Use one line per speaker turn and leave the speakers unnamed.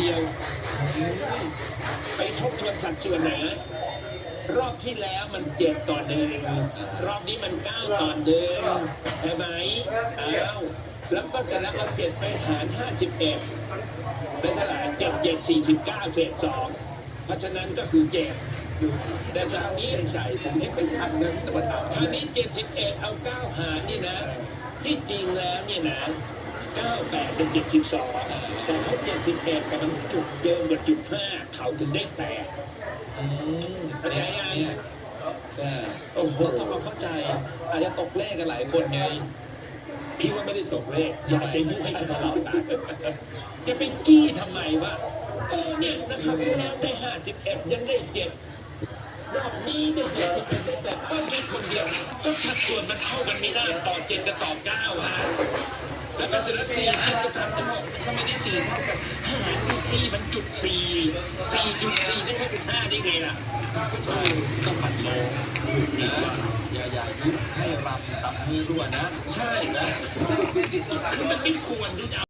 เดียว ไปทบทวนสัดส่วนนะรอบที่แล้วมันเจ็ดต่อหนึ่งรอบนี้มันเก้าต่อหนึ่งใช่ไหมอ้าวแล้วก็เสร็จแล้วเราเจ็ดไปหารห้าสิบเอ็ดเป็นเท่าไหร่เจ็ดเจ็ดสี่สิบเก้าเศษสองเพราะฉะนั้นก็คือเจ็ดแต่คราวนี้ใจผมนี่เป็นพันนะแต่ว่าคราวนี้เจ็ดสิบเอ็ดเอาเก้าหารนี่นะ ที่จริงแล้วเนี่ยนะเก้าแปดเป็นเจ็ดสิบสองแต่ เขาเจ็ดสิบเอ็ดแต่มันจุดเดิมกับจุดห้าเขาถึงได้แปด
อืม
เข้าใจยังไง
ก็โอ้โหต้องมาเข้าใจ อาจจะตกเลขกันหลายคนไง
พี่ว่าไม่ได้ตกเลข อย่าไปมุ่งให้เขาเราตาจะไปจี้ทำไมวะเออเนี่ยนะครับแล้วได้ห้าสิบเอ็ดยังได้เจ็ดรอบนี้ได้เจ็ดสิบเอ็ดแต่ก็มีคนเดียว ก็สัดส่วนมันเท่ากันไม่ได้ต่อเจ็ดกับต่อเก้าฮะแล้วก็เสร็จแล้วสี่สิบก็ทำทั้งหมดมัน ก็ไม่ได้สี่เท่ากับหารด้วยสี่มันจุดสี่สี่จุดสี่ได้แค่เป็นห้าได้ไงล่ะ
ใช่ต้องปัดโลงนะอย่าอย่ายุบให้รำตับมือร่วนะ
ใช่นะมันไม่ควรที่จะ